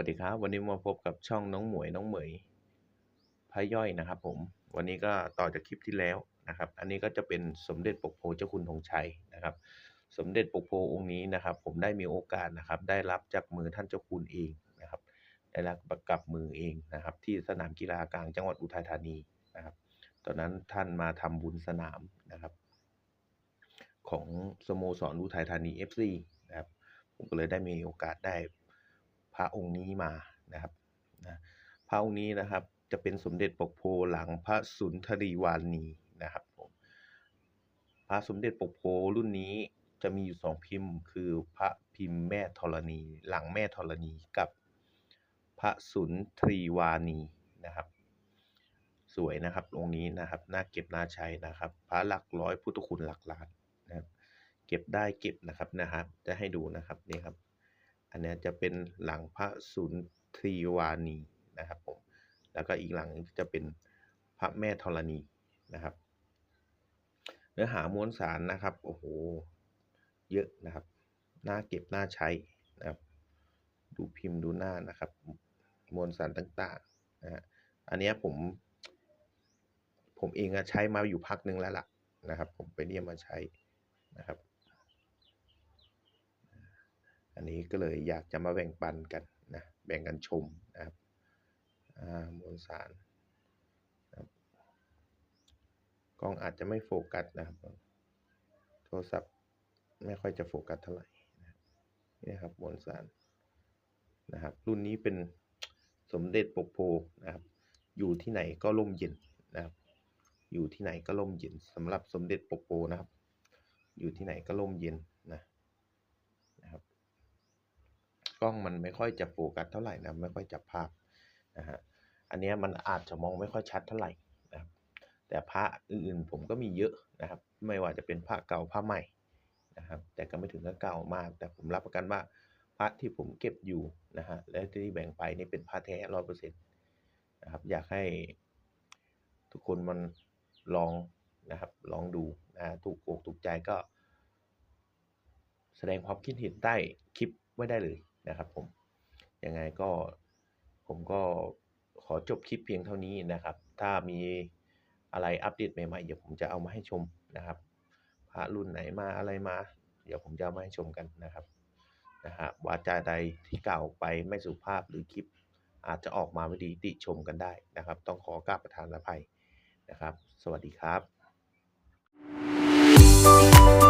วัสดีครับ วันนี้มาพบกับช่องน้องหมวยน้องเหมยพระย่อยนะครับผมวันนี้ก็ต่อจากคลิปที่แล้วนะครับ อันนี้ก็จะเป็นสมเด็จปกโพเจ้าคุณธงชัยนะครับ สมเด็จปกโพองค์นี้นะครับ ผมได้มีโอกาสนะครับ ได้รับจากมือท่านเจ้าคุณเองนะครับ ได้รับกับมือเองนะครับ ที่สนามกีฬากลางจังหวัดอุทัยธานีนะครับ ตอนนั้นท่านมาทำบุญสนามนะครับ ของสโมสรอุทัยธานี FC นะครับผมก็เลยได้มีโอกาสได้ ระองค์นี้มานะครับนะพระองค์นี้นะครับจะเป็นสมเด็จปกโพหลังพระสุนทรีวานีนะครับผมพระสมเด็จปกโพรุ่นนี้จะมีอยู่สองพิมพ์ คือพระพิมพ์แม่ธรณี หลังแม่ธรณีกับพระสุนทรีวานีนะครับ สวยนะครับองค์นี้นะครับน่าเก็บน่าใช้นะครับ พระหลักร้อยพุทธคุณหลักล้านนะครับ เก็บได้เก็บนะครับนะครับ จะให้ดูนะครับนี่ครับ อันนี้จะเป็นหลังพระสุนทรีวานีนะครับผมแล้วก็อีกหลังจะเป็นพระแม่ธรณีนะครับ เนื้อหามวลสารนะครับโอ้โหเยอะนะครับน่าเก็บน่าใช้นะครับดูพิมพ์ดูหน้านะครับ มวลสารต่างๆนะฮะอันนี้ผม ผมเองอะใช้มาอยู่พักหนึ่งแล้วล่ะนะครับ ผมไปเรียมมาใช้นะครับ อันนี้ก็เลยอยากจะมาแบ่งปันกันนะแบ่งกันชมนะครับมวลสารนะครับกล้องอาจจะไม่โฟกัสนะครับ โทรศัพท์ไม่ค่อยจะโฟกัสเท่าไหร่นี่ครับมวลสารนะครับ รุ่นนี้เป็นสมเด็จปกโพนะครับ อยู่ที่ไหนก็ร่มเย็นนะครับ อยู่ที่ไหนก็ร่มเย็นสำหรับสมเด็จปกโพนะครับ อยู่ที่ไหนก็ร่มเย็นนะ กล้องมันไม่ค่อยจะโฟกัสเท่าไหร่นะไม่ค่อยจับภาพนะฮะอันนี้มันอาจจะมองไม่ค่อยชัดเท่าไหร่นะครับแต่พระอื่นๆผมก็มีเยอะนะครับ ไม่ว่าจะเป็นพระเก่าพระใหม่นะครับ แต่ก็ไม่ถึงกับเก่ามาก แต่ผมรับประกันว่าพระที่ผมเก็บอยู่นะฮะและที่แบ่งไปนี่เป็นพระแท้ร้อยเปอร์เซ็นต์นะครับ อยากให้ทุกคนมันลองนะครับ ลองดูนะถูกอกถูกใจก็ แสดงความคิดเห็นใต้คลิปไว้ได้เลยะครับผมยังไงก็ผมก็ขอจบคลิปเพียงเท่านี้นะครับ ถ้ามีอะไรอัปเดตใหม่ๆเดี๋ยวผมจะเอามาให้ชมนะครับพระรุ่นไหนมาอะไรมา เดี๋ยวผมจะเอามาให้ชมกันนะครับนะฮะวาจาใดที่เก่าไปไม่สุภาพหรือคลิป อาจจะออกมาไม่ดีติชมกันได้นะครับ ต้องขอกราบประทานอภัยนะครับ สวัสดีครับ thank you